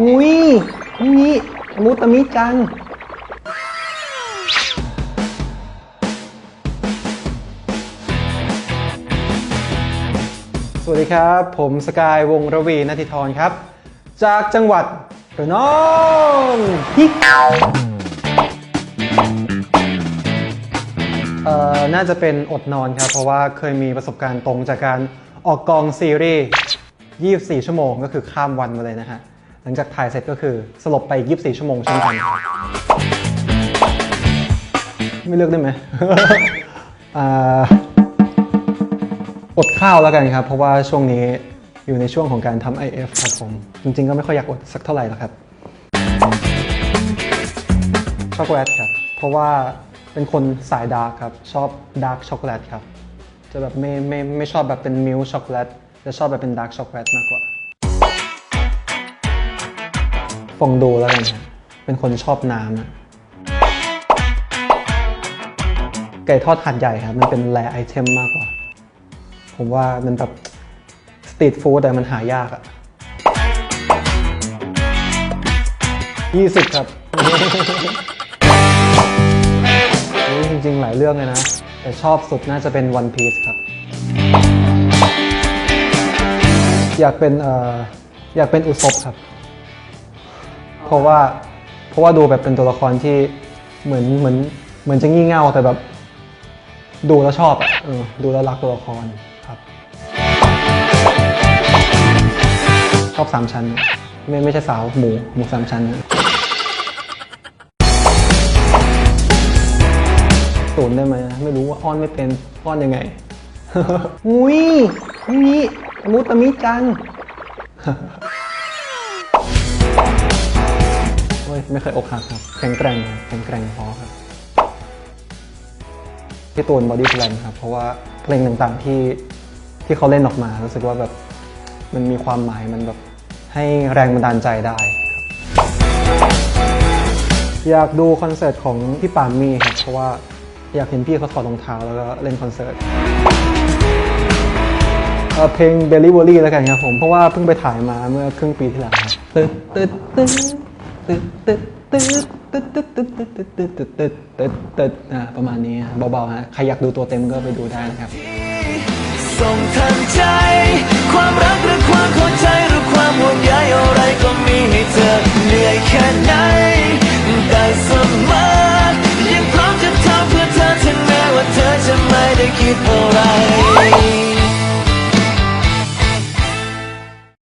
อุ้ยนี่มุตมิจัง สวัสดีครับ ผมสกายวงศ์ระวีนาทิธรครับ จากจังหวัดระนองฮิเอ่อน่าจะเป็นอดนอนครับ เพราะว่าเคยมีประสบการณ์ตรงจากการออกกองซีรีส์ 24 ชั่วโมงก็คือข้ามวันมาเลยนะฮะ หลังจากถ่ายเสร็จก็คือสลบไปอีก24 ชั่วโมงเช่นกัน ไม่เลือกได้ไหมอดข้าวแล้วกันครับ เพราะว่าช่วงนี้อยู่ในช่วงของการทำ IF ครับผม จริงๆก็ไม่ค่อยอยากอดสักเท่าไหร่หรอกครับช็อกโกแลตครับ เพราะว่าเป็นคนสายดาร์กครับ ชอบดาร์กช็อกโกแลตครับ จะแบบไม่ไม่ไม่ชอบแบบเป็นมิลช็อกโกแลต จะชอบแบบเป็นดาร์กช็อกโกแลตมากกว่าฟองดูแล้วกันครับเป็นคนชอบน้ำอะไก่ทอดหัดใหญ่ครับ มันเป็นแรไอเทมมากกว่า ผมว่ามันแบบสตรีทฟู้ดแต่มันหายากอะยี่สิบครับนี่จริงๆ หลายเรื่องเลยนะ แต่ชอบสุดน่าจะเป็น One Piece ครับ อยากเป็นเอ่ออยากเป็นอุซบครับ เพราะว่าเพราะว่าดูแบบเป็นตัวละครที่เหมือนเหมือนเหมือนจะงี่เง่าแต่แบบ ดูแล้วชอบอะเออดูแล้วรักตัวละครครับ ชอบสามชั้น ไม่ไม่ใช่สาวหมูหมูสามชั้นนะศูนได้ไหมไม่รู้ว่าอ้อนไม่เป็นอ้อนยังไง อุ้ยนี่ มุตมิจังโอ้ยไม่เคยอกหักครับ แข็งแกร่งครับแข็งแกร่งพอครับพี่ตูนบอดี้แ a ลครับ เพราะว่าเพลงต่างๆที่ที่เขาเล่นออกมา รู้สึกว่าแบบมันมีความหมายมันแบบให้แรงบันดาลใจได้ครับอยากดูคอนเสิร์ตของพี่ปามมี่ครับ เพราะว่าอยากเห็นพี่เขาถอดรองเท้าแล้วก็เล่นคอนเสิร์ต เพลง Delivery แล้วกันครับผม เพราะว่าเพิ่งไปถ่ายมาเมื่อครึ่งปีที่แล้วครับตึ๊ดตึ๊ดตึ๊ดตึ๊ดตึ๊ดตึ๊ดตึ๊ดตึ๊ดตึ๊ดตึ๊ดตึ๊ดตึ๊ดตึ๊ดตึ๊ดตึ๊ดตึ๊ดอ่าประมาณนี้ฮะเบาๆฮะใครอยากดูตัวเต็มก็ไปดูได้นะครับ ส่งทันใจ ความรักหรือความเข้าใจหรือความห่วงใยอะไรก็มีให้เธอเหนื่อยแค่ไหนแต่เสมอยังพร้อมจะทำเพื่อเธอถึงแม้ว่าเธอจะไม่ได้คิดอะไร